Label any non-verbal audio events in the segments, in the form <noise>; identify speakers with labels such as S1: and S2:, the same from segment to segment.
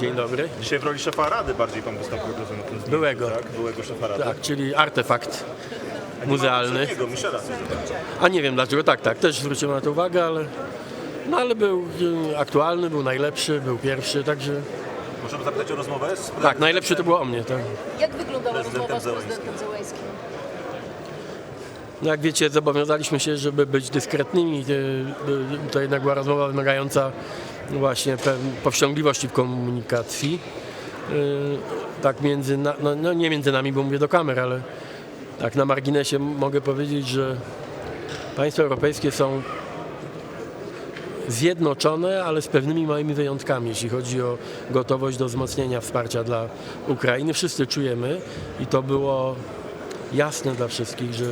S1: Dzień dobry.
S2: Dzisiaj w roli szefa rady bardziej pan wystąpił, rozumiem, tym zdjęciu,
S1: Byłego.
S2: Tak? Byłego szefa rady.
S1: Tak, czyli artefakt muzealny.
S2: Jego, Michela.
S1: A nie wiem dlaczego, tak, tak, też zwróciłem na to uwagę, ale, no, ale był aktualny, był najlepszy, był pierwszy, także
S2: Możemy zapytać o rozmowę z
S1: tak, najlepszy to było o mnie. Tak.
S3: Jak wyglądała
S2: Prezydentem
S3: rozmowa z prezydentem Zełenskim?
S1: No jak wiecie, zobowiązaliśmy się, żeby być dyskretnymi. y, y, To jednak była rozmowa wymagająca właśnie powściągliwości w komunikacji. Y, Tak między, no, no nie między nami, bo mówię do kamer, ale tak na marginesie mogę powiedzieć, że państwa europejskie są zjednoczone, ale z pewnymi małymi wyjątkami, jeśli chodzi o gotowość do wzmocnienia wsparcia dla Ukrainy. Wszyscy czujemy i to było jasne dla wszystkich, że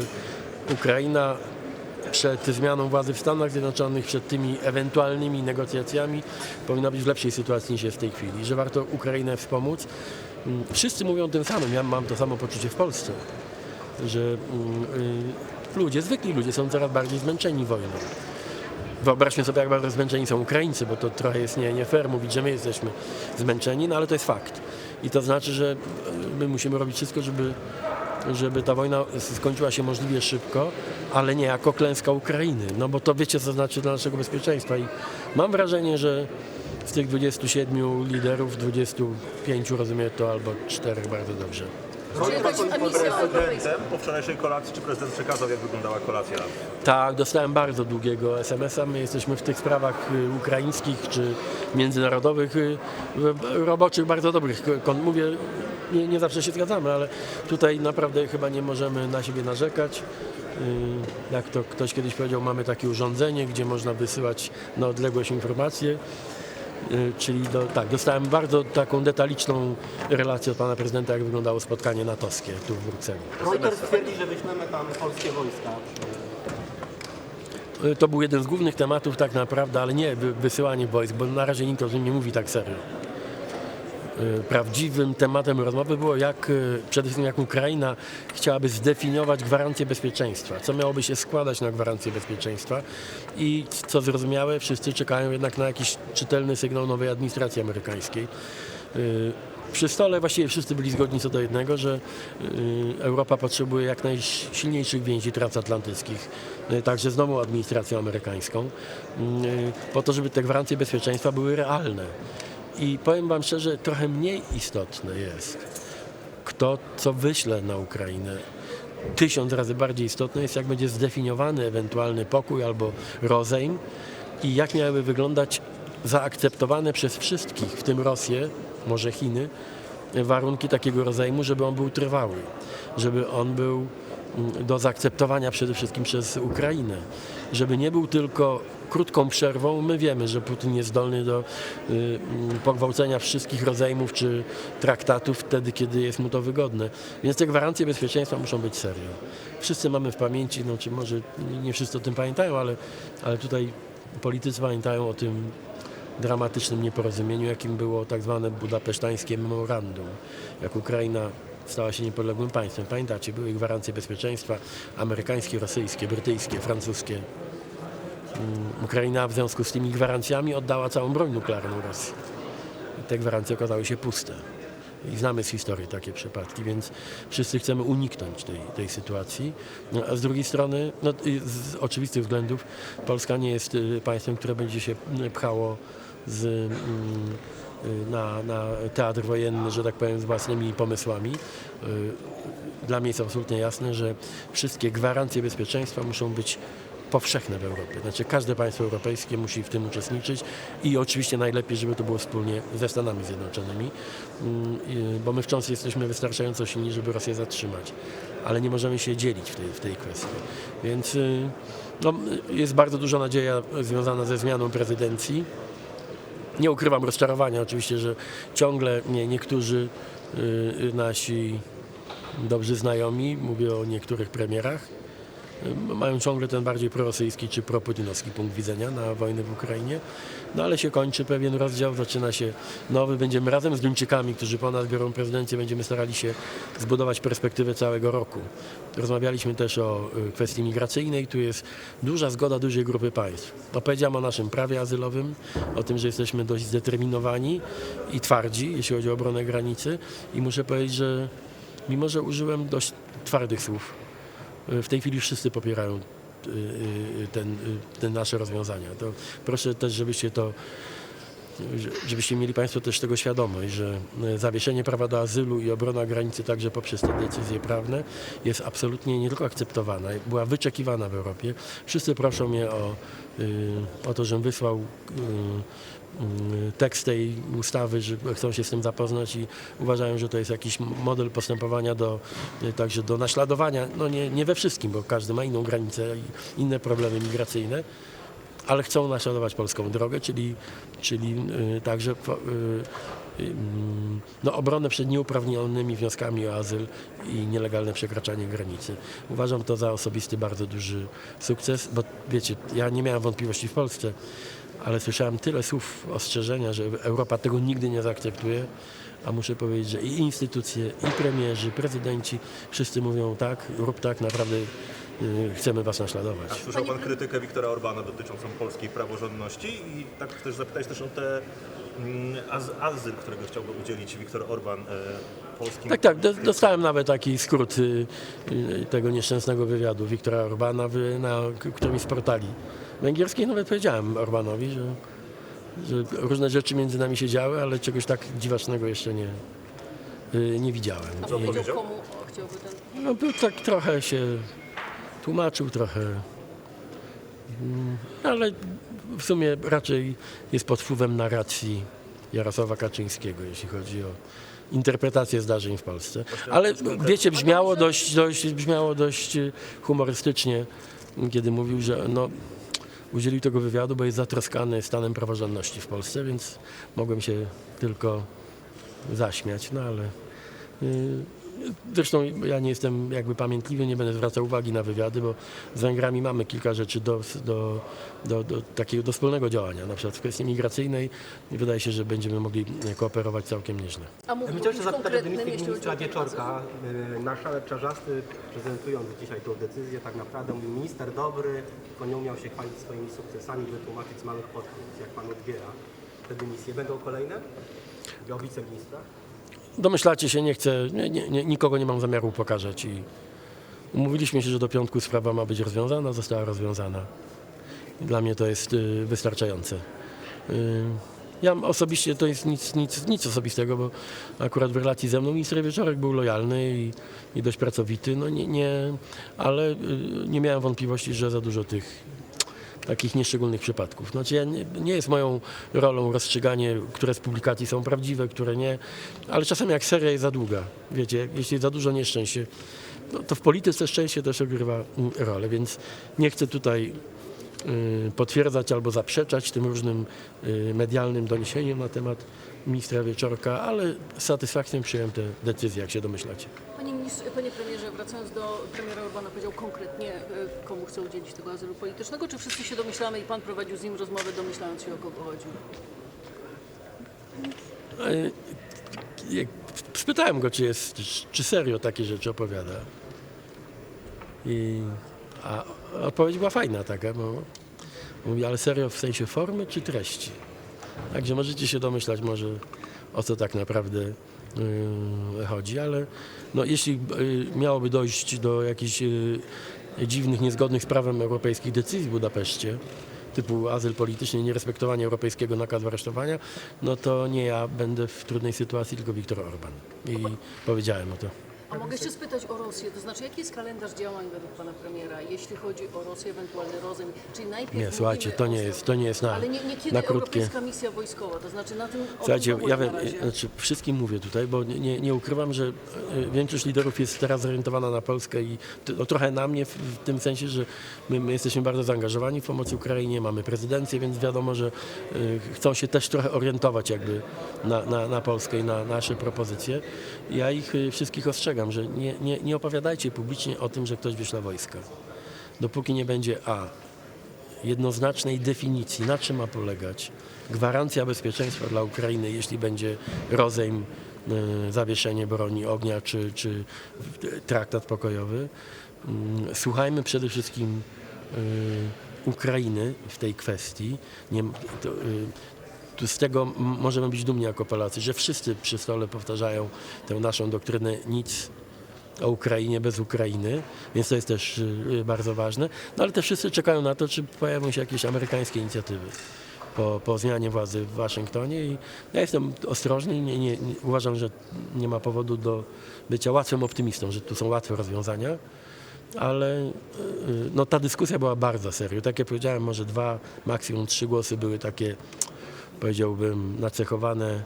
S1: Ukraina przed zmianą władzy w Stanach Zjednoczonych, przed tymi ewentualnymi negocjacjami powinna być w lepszej sytuacji niż jest w tej chwili, że warto Ukrainę wspomóc. Mm, Wszyscy mówią tym samym, ja mam to samo poczucie w Polsce, że mm, y, ludzie, zwykli ludzie są coraz bardziej zmęczeni wojną. Wyobraźmy sobie, jak bardzo zmęczeni są Ukraińcy, bo to trochę jest nie, nie fair mówić, że my jesteśmy zmęczeni, no ale to jest fakt. I to znaczy, że my musimy robić wszystko, żeby, żeby ta wojna skończyła się możliwie szybko, ale nie jako klęska Ukrainy. No bo to wiecie, co znaczy dla naszego bezpieczeństwa. I mam wrażenie, że z tych 27 liderów, 25 rozumie to albo 4 bardzo dobrze.
S3: Czy misja europejska?
S2: Prezydentem po wczorajszej kolacji, czy prezydent przekazał, jak wyglądała kolacja?
S1: Tak, dostałem bardzo długiego SMS-a. My jesteśmy w tych sprawach y, ukraińskich czy międzynarodowych, y, w- roboczych, bardzo dobrych. Kon- Mówię, nie, nie zawsze się zgadzamy, ale tutaj naprawdę chyba nie możemy na siebie narzekać. Y, Jak to ktoś kiedyś powiedział, mamy takie urządzenie, gdzie można wysyłać na odległość informacje. Y, Czyli do, tak, dostałem bardzo taką detaliczną relację od pana prezydenta, jak wyglądało spotkanie natowskie tu w Brukseli.
S4: Reuters twierdzi, że wyślemy tam polskie wojska.
S1: Y, To był jeden z głównych tematów tak naprawdę, ale nie wy- wysyłanie wojsk, bo na razie nikt o tym nie mówi tak serio. Y, Prawdziwym tematem rozmowy było, jak y, przede wszystkim jak Ukraina chciałaby zdefiniować gwarancję bezpieczeństwa, co miałoby się składać na gwarancję bezpieczeństwa i co zrozumiałe, wszyscy czekają jednak na jakiś czytelny sygnał nowej administracji amerykańskiej. Y, Przy stole właściwie wszyscy byli zgodni co do jednego, że Europa potrzebuje jak najsilniejszych więzi transatlantyckich, także z nową administracją amerykańską, po to, żeby te gwarancje bezpieczeństwa były realne. I powiem Wam szczerze, trochę mniej istotne jest, kto co wyśle na Ukrainę. Tysiąc razy bardziej istotne jest, jak będzie zdefiniowany ewentualny pokój albo rozejm i jak miałyby wyglądać zaakceptowane przez wszystkich, w tym Rosję, może Chiny, warunki takiego rozejmu, żeby on był trwały, żeby on był mm, do zaakceptowania przede wszystkim przez Ukrainę, żeby nie był tylko krótką przerwą. My wiemy, że Putin jest zdolny do y, pogwałcenia wszystkich rozejmów czy traktatów wtedy, kiedy jest mu to wygodne. Więc te gwarancje bezpieczeństwa muszą być serio. Wszyscy mamy w pamięci, no czy może nie wszyscy o tym pamiętają, ale, ale tutaj politycy pamiętają o tym dramatycznym nieporozumieniu, jakim było tak zwane budapesztańskie memorandum. Jak Ukraina stała się niepodległym państwem. Pamiętacie, były gwarancje bezpieczeństwa amerykańskie, rosyjskie, brytyjskie, francuskie. Mm, Ukraina w związku z tymi gwarancjami oddała całą broń nuklearną Rosji. Te gwarancje okazały się puste. I znamy z historii takie przypadki, więc wszyscy chcemy uniknąć tej, tej sytuacji. No, a z drugiej strony, no, z oczywistych względów, Polska nie jest y, państwem, które będzie się y, pchało z, mm, na, na teatr wojenny, że tak powiem, z własnymi pomysłami. Y, Dla mnie jest absolutnie jasne, że wszystkie gwarancje bezpieczeństwa muszą być powszechne w Europie. Znaczy każde państwo europejskie musi w tym uczestniczyć i oczywiście najlepiej, żeby to było wspólnie ze Stanami Zjednoczonymi, Mm, i- bo my wciąż jesteśmy wystarczająco silni, żeby Rosję zatrzymać, ale nie możemy się dzielić w tej, w tej kwestii. Więc y, no, jest bardzo duża nadzieja związana ze zmianą prezydencji. Nie ukrywam rozczarowania oczywiście, że ciągle nie, niektórzy y, nasi dobrzy znajomi, mówię o niektórych premierach, y, mają ciągle ten bardziej prorosyjski czy proputinowski punkt widzenia na wojnę w Ukrainie. No ale się kończy pewien rozdział, zaczyna się nowy. Będziemy razem z Duńczykami, którzy po nas biorą prezydencję, będziemy starali się zbudować perspektywę całego roku. Rozmawialiśmy też o y, kwestii migracyjnej. Tu jest duża zgoda dużej grupy państw. Opowiedziałem o naszym prawie azylowym, o tym, że jesteśmy dość zdeterminowani i twardzi, jeśli chodzi o obronę granicy. I muszę powiedzieć, że mimo, że użyłem dość twardych słów, y, w tej chwili wszyscy popierają y, y, ten, y, te nasze rozwiązania. To proszę też, żebyście to że- żebyście mieli Państwo też tego świadomość, że zawieszenie prawa do azylu i obrona granicy także poprzez te decyzje prawne jest absolutnie nie tylko akceptowana, była wyczekiwana w Europie. Wszyscy proszą mnie o, y, o to, żebym wysłał y, y, tekst tej ustawy, że chcą się z tym zapoznać i uważają, że to jest jakiś model postępowania do, y, także do naśladowania. No nie, nie we wszystkim, bo każdy ma inną granicę i inne problemy migracyjne ale chcą naśladować polską drogę, czyli, czyli y, także y, mm, no, obronę przed nieuprawnionymi wnioskami o azyl i nielegalne przekraczanie granicy. Uważam to za osobisty bardzo duży sukces, bo wiecie, ja nie miałem wątpliwości w Polsce, ale słyszałem tyle słów ostrzeżenia, że Europa tego nigdy nie zaakceptuje, a muszę powiedzieć, że i instytucje, i premierzy, prezydenci, wszyscy mówią tak, rób tak, naprawdę y, chcemy was naśladować.
S2: A słyszał pan krytykę Wiktora Orbana dotyczącą polskiej praworządności i tak też zapytać też o te mm, az, azyl, którego chciałby udzielić Wiktor Orban e, polskim.
S1: Tak, tak. do- Dostałem nawet taki skrót y, y, tego nieszczęsnego wywiadu Wiktora Orbana na którymś z portali węgierskich. Nawet powiedziałem Orbanowi, że, że różne rzeczy między nami się działy, ale czegoś tak dziwacznego jeszcze nie, y, nie widziałem.
S3: A powiedział komu chciałby ten...
S1: no, był tak trochę się tłumaczył, trochę. mm, Ale w sumie raczej jest pod wpływem narracji Jarosława Kaczyńskiego, jeśli chodzi o interpretację zdarzeń w Polsce. Ale wiecie, brzmiało dość, dość, brzmiało dość y, humorystycznie, kiedy mówił, że no, udzielił tego wywiadu, bo jest zatroskany stanem praworządności w Polsce, więc mogłem się tylko zaśmiać, no ale y, Zresztą ja nie jestem jakby pamiętliwy, nie będę zwracał uwagi na wywiady, bo z Węgrami mamy kilka rzeczy do, do, do, do, takiego, do wspólnego działania. Na przykład w kwestii migracyjnej i wydaje się, że będziemy mogli kooperować całkiem nieźle.
S3: A mógł
S4: Chciałem się zapytać o dymisję ministra Wieczorka. Marszałek Czarzasty, prezentując dzisiaj tą decyzję, tak naprawdę mówi minister dobry, tylko nie umiał się chwalić swoimi sukcesami, wytłumaczyć z małych podpunktów, jak pan odbiera te dymisje. Będą kolejne? O wiceministra?
S1: Domyślacie się, nie chcę, nie, nie, nikogo nie mam zamiaru pokazać i umówiliśmy się, że do piątku sprawa ma być rozwiązana, została rozwiązana. Dla mnie to jest y, wystarczające. Y, ja osobiście to jest nic, nic, nic osobistego, bo akurat w relacji ze mną minister Wieczorek był lojalny i, i dość pracowity, no nie, nie, ale y, nie miałem wątpliwości, że za dużo tych takich nieszczególnych przypadków. Znaczy ja nie, nie jest moją rolą rozstrzyganie, które z publikacji są prawdziwe, które nie, ale czasem jak seria jest za długa, wiecie, jeśli za dużo nieszczęście, no to w polityce szczęście też odgrywa mm, rolę, więc nie chcę tutaj y, potwierdzać albo zaprzeczać tym różnym y, medialnym doniesieniom na temat ministra Wieczorka, ale z satysfakcją przyjąłem tę decyzję, jak się domyślacie.
S3: Panie, ministrze, panie premierze, wracając do premiera Orbana, powiedział konkretnie, e, komu chce udzielić tego azylu politycznego, czy wszyscy się domyślamy i pan prowadził z nim rozmowę, domyślając się o kogo chodzi?
S1: E, jak- Spytałem go, czy, jest, czy serio takie rzeczy opowiada. I, a odpowiedź była fajna taka, bo mówi, ale serio w sensie formy czy treści? Także możecie się domyślać może o co tak naprawdę yy, chodzi, ale no, jeśli yy, miałoby dojść do jakichś yy, dziwnych, niezgodnych z prawem europejskich decyzji w Budapeszcie, typu azyl polityczny, nierespektowanie europejskiego nakazu aresztowania, no to nie ja będę w trudnej sytuacji, tylko Viktor Orban. I powiedziałem o to.
S3: A mogę jeszcze spytać o Rosję, to znaczy jaki jest kalendarz działań według pana premiera, jeśli chodzi o Rosję, ewentualny rozejm, czyli najpierw
S1: Nie, słuchajcie, to nie jest, to nie jest na,
S3: Ale nie, nie kiedy
S1: na krótkie.
S3: europejska misja wojskowa, to znaczy na tym
S1: Słuchajcie, ja wiem, znaczy wszystkim mówię tutaj, bo nie, nie, ukrywam, że e, większość liderów jest teraz zorientowana na Polskę i no, trochę na mnie w, w tym sensie, że my, my jesteśmy bardzo zaangażowani w pomoc Ukrainie, mamy prezydencję, więc wiadomo, że e, chcą się też trochę orientować jakby na, na, na Polskę i na nasze propozycje. Ja ich e, wszystkich ostrzegam, że nie, nie, nie opowiadajcie publicznie o tym, że ktoś wyśle wojska. dopóki nie będzie A jednoznacznej definicji, na czym ma polegać gwarancja bezpieczeństwa dla Ukrainy, jeśli będzie rozejm, y, zawieszenie broni ognia czy, czy traktat pokojowy. Mm, Słuchajmy przede wszystkim y, Ukrainy w tej kwestii. Nie, to, y, z tego możemy być dumni jako Polacy, że wszyscy przy stole powtarzają tę naszą doktrynę nic o Ukrainie bez Ukrainy, więc to jest też y, bardzo ważne. No ale też wszyscy czekają na to, czy pojawią się jakieś amerykańskie inicjatywy po, po zmianie władzy w Waszyngtonie i ja jestem ostrożny i nie, nie, nie, uważam, że nie ma powodu do bycia łatwym optymistą, że tu są łatwe rozwiązania, ale y, no, ta dyskusja była bardzo serio. Tak jak powiedziałem, może dwa, maksimum trzy głosy były takie, powiedziałbym, nacechowane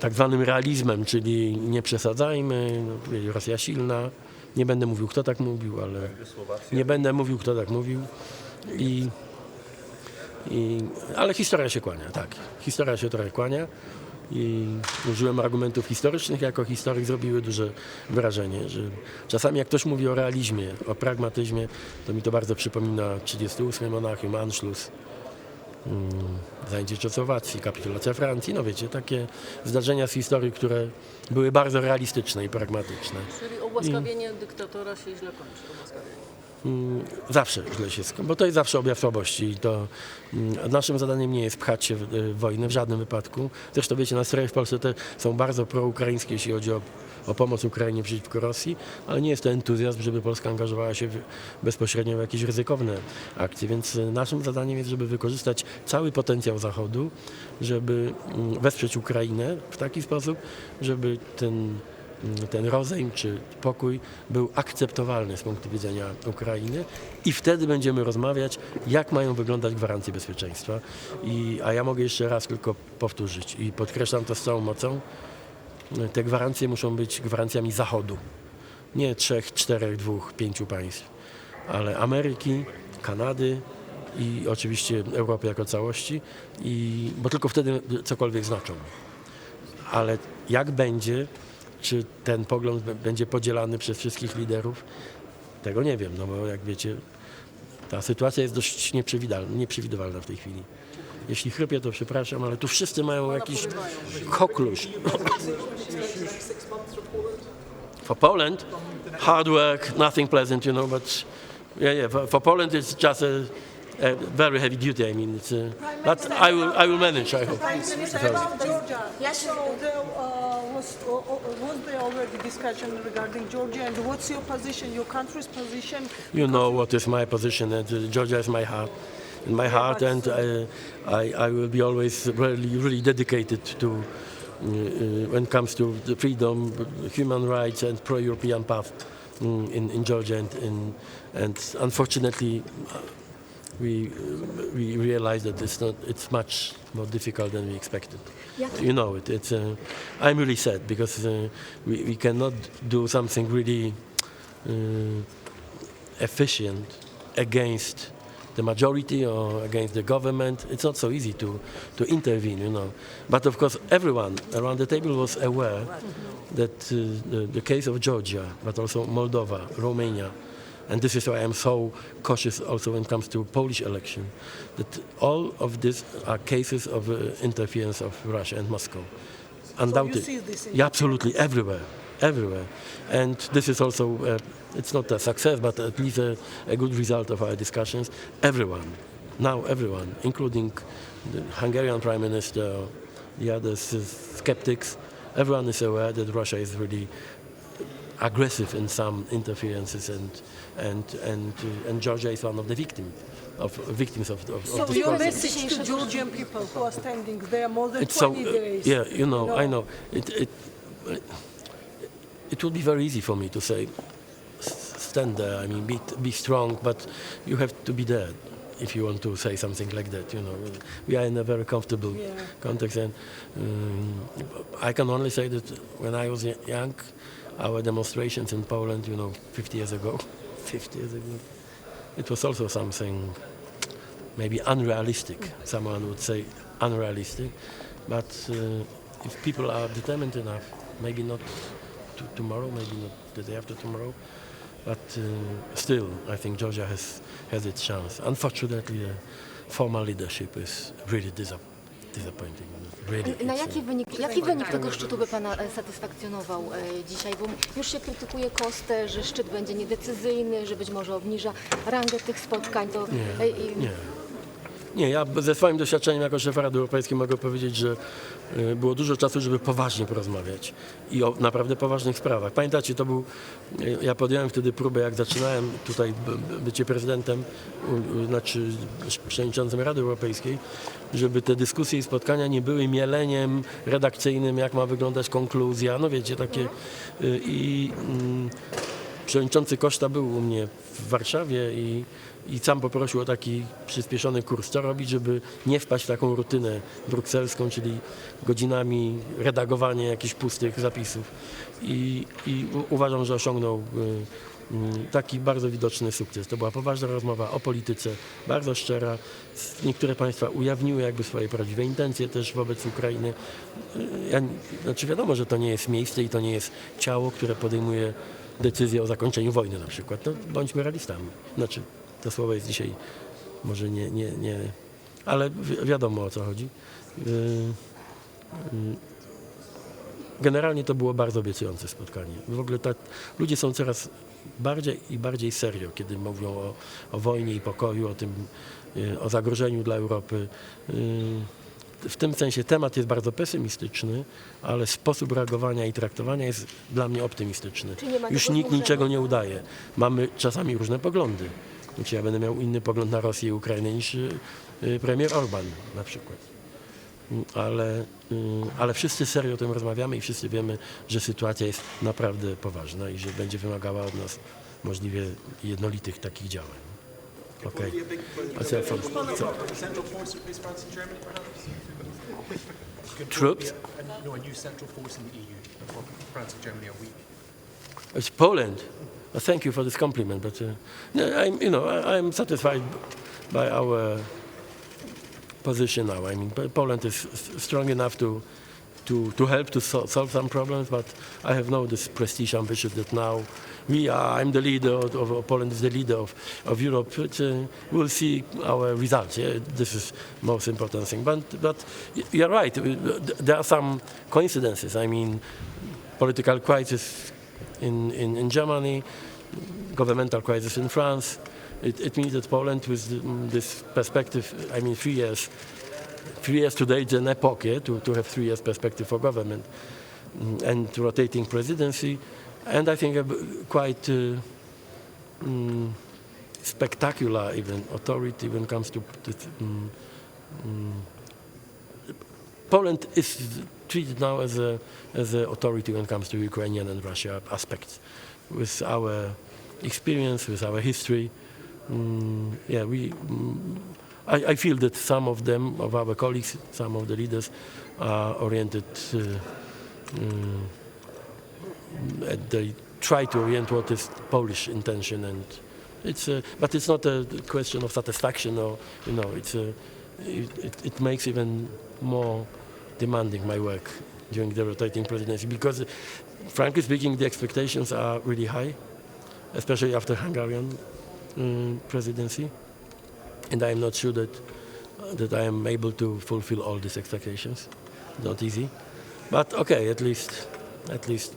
S1: tak zwanym realizmem, czyli nie przesadzajmy, no, Rosja silna. Nie będę mówił, kto tak mówił, ale nie będę mówił, kto tak mówił. I, i, ale historia się kłania, tak. Historia się trochę kłania. I użyłem argumentów historycznych, jako historyk zrobiły duże wrażenie, że czasami jak ktoś mówi o realizmie, o pragmatyzmie, to mi to bardzo przypomina 38 Monachium, Anschluss, zajęcie Czechosłowacji, kapitulacja Francji, no wiecie, takie zdarzenia z historii, które były bardzo realistyczne i pragmatyczne.
S3: Czyli ułaskawienie dyktatora się źle kończy.
S1: Mm, Zawsze źle się skończy, bo to jest zawsze objaw słabości i to mm, naszym zadaniem nie jest pchać się w, w wojnę w żadnym wypadku. Zresztą wiecie, nastroje w Polsce te są bardzo proukraińskie, jeśli chodzi o, o pomoc Ukrainie przeciwko Rosji, ale nie jest to entuzjazm, żeby Polska angażowała się w, bezpośrednio w jakieś ryzykowne akcje, więc y, naszym zadaniem jest, żeby wykorzystać cały potencjał Zachodu, żeby mm, wesprzeć Ukrainę w taki sposób, żeby ten ten rozejm czy pokój był akceptowalny z punktu widzenia Ukrainy i wtedy będziemy rozmawiać, jak mają wyglądać gwarancje bezpieczeństwa. I, a ja mogę jeszcze raz tylko powtórzyć i podkreślam to z całą mocą, te gwarancje muszą być gwarancjami Zachodu. Nie trzech, czterech, dwóch, pięciu państw, ale Ameryki, Kanady i oczywiście Europy jako całości, i, bo tylko wtedy cokolwiek znaczą ale jak będzie, czy ten pogląd będzie podzielany przez wszystkich liderów, tego nie wiem, no bo jak wiecie, ta sytuacja jest dość nieprzewidywalna, w tej chwili. Jeśli chrypię, to przepraszam, ale tu wszyscy mają jakiś koklusz. <laughs> For Poland, hard work, nothing pleasant, you know, but yeah, yeah, for, for Poland it's just a, a very heavy duty, I mean, it's, uh, but I will, I will manage, I hope.
S5: Prime Minister, about Georgia. So there uh, was, was there already discussion regarding Georgia, and what's your position, your country's position?
S1: You know what is my position, and uh, Georgia is my heart, in my heart, and uh, I, I will be always really, really dedicated to uh, uh, when it comes to the freedom, human rights, and pro-European path mm, in, in Georgia, and, in, and unfortunately. We, we realize that it's not it's much more difficult than we expected. You know it. It's uh, I'm really sad because uh, we, we cannot do something really uh, efficient against the majority or against the government. It's not so easy to, to intervene, you know. But of course, everyone around the table was aware that uh, the, the case of Georgia, but also Moldova, Romania, and this is why I'm so cautious also when it comes to Polish election, that all of these are cases of uh, interference of Russia and Moscow. Undoubtedly.
S5: in-
S1: Yeah, absolutely, everywhere, everywhere. And this is also, uh, it's not a success, but at least a, a good result of our discussions. Everyone, now everyone, including the Hungarian Prime Minister, the other skeptics, everyone is aware that Russia is really aggressive in some interferences and and and uh, and Georgia is one of the victims of victims of, of,
S5: So
S1: of
S5: your
S1: process.
S5: message to Georgian people who are standing there more than
S1: It's so
S5: 20
S1: uh,
S5: days?
S1: yeah, you know,
S5: No.
S1: I know. It it it would be very easy for me to say stand there. I mean, be be strong, but you have to be there if you want to say something like that. You know, we are in a very comfortable
S5: Yeah.
S1: context, and um, I can only say that when I was young, our demonstrations in Poland, you know, 50 years ago, 50 years ago, it was also something maybe unrealistic. Someone would say unrealistic, but uh, if people are determined enough, maybe not to tomorrow, maybe not the day after tomorrow, but uh, still, I think Georgia has has its chance. Unfortunately, the former leadership is really disap- disappointing. Really,
S6: Na jaki wynik, jaki wynik tego szczytu by Pana e, satysfakcjonował e, dzisiaj? Bo już się krytykuje Kostę, że szczyt będzie niedecyzyjny, że być może obniża rangę tych spotkań. To,
S1: Nie,
S6: e, i-
S1: nie. Nie, ja ze swoim doświadczeniem jako szefa Rady Europejskiej mogę powiedzieć, że y, było dużo czasu, żeby poważnie porozmawiać i o naprawdę poważnych sprawach. Pamiętacie, to był, y, ja podjąłem wtedy próbę, jak zaczynałem tutaj bycie prezydentem, znaczy przewodniczącym Rady Europejskiej, żeby te dyskusje i spotkania nie były mieleniem redakcyjnym, jak ma wyglądać konkluzja, no wiecie, takie y, i mm, Przewodniczący Koszta był u mnie w Warszawie i, i sam poprosił o taki przyspieszony kurs. Co robić, żeby nie wpaść w taką rutynę brukselską, czyli godzinami redagowanie jakichś pustych zapisów. I, i uważam, że osiągnął y, y, taki bardzo widoczny sukces. To była poważna rozmowa o polityce, bardzo szczera. Niektóre państwa ujawniły jakby swoje prawdziwe intencje też wobec Ukrainy. Y, Ja, znaczy wiadomo, że to nie jest miejsce i to nie jest ciało, które podejmuje decyzję o zakończeniu wojny na przykład. No, bądźmy realistami. Znaczy, to słowo jest dzisiaj może nie, nie, nie ale wi- wiadomo o co chodzi. Yy, yy, Generalnie to było bardzo obiecujące spotkanie. W ogóle tak, ludzie są coraz bardziej i bardziej serio, kiedy mówią o, o wojnie i pokoju, o tym, yy, o zagrożeniu dla Europy. Yy, w tym sensie temat jest bardzo pesymistyczny, ale sposób reagowania i traktowania jest dla mnie optymistyczny. Już nikt niczego nie udaje. Mamy czasami różne poglądy. Znaczy ja będę miał inny pogląd na Rosję i Ukrainę niż y, y, premier Orban na przykład. Mm, Ale, y, ale wszyscy serio o tym rozmawiamy i wszyscy wiemy, że sytuacja jest naprawdę poważna i że będzie wymagała od nas możliwie jednolitych takich działań. Okej. A co ja powiem? Co?
S7: Central force to replace France and Germany, perhaps?
S1: Troops?
S7: A- No, a new central force in the EU. France and Germany are weak.
S1: It's Poland. Uh, thank you for this compliment, but uh, I'm, you know, I, I'm satisfied by our position now. I mean, Poland is strong enough to to, to help to sol- solve some problems, but I have no this prestige ambition that now we are. I'm the leader of, of Poland is the leader of, of Europe. But, uh, we'll see our results. Yeah, this is most important thing. But but you're right. uh, There are some coincidences. I mean, political crisis in, in, in Germany, governmental crisis in France. It, it means that Poland, with this perspective, I mean, three years, three years today is an epoch yeah, to, to have three years perspective for government mm, and rotating presidency, and I think a quite uh, mm, spectacular even authority when it comes to, mm, mm, Poland is treated now as a as an authority when it comes to Ukrainian and Russia aspects. With our experience, with our history, yeah, we. I, I feel that some of them, of our colleagues, some of the leaders, are oriented. Uh, they try to orient what is Polish intention, and it's. A, but it's not a question of satisfaction, or you know, it's a. It, it, makes even more demanding my work during the rotating presidency because, frankly speaking, the expectations are really high, especially after Hungarian um, presidency, and I am not sure that that I am able to fulfill all these expectations. Not easy, but okay, at least, at least.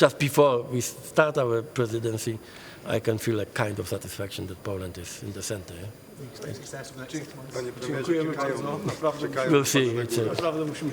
S1: Just before we start our presidency, I can feel a kind of satisfaction that Poland is in the center. Yeah?
S7: We expect success for the next six months.
S8: Panie premierze, Dziękujemy bardzo. Naprawdę
S1: We'll see. It's a,
S8: Naprawdę musimy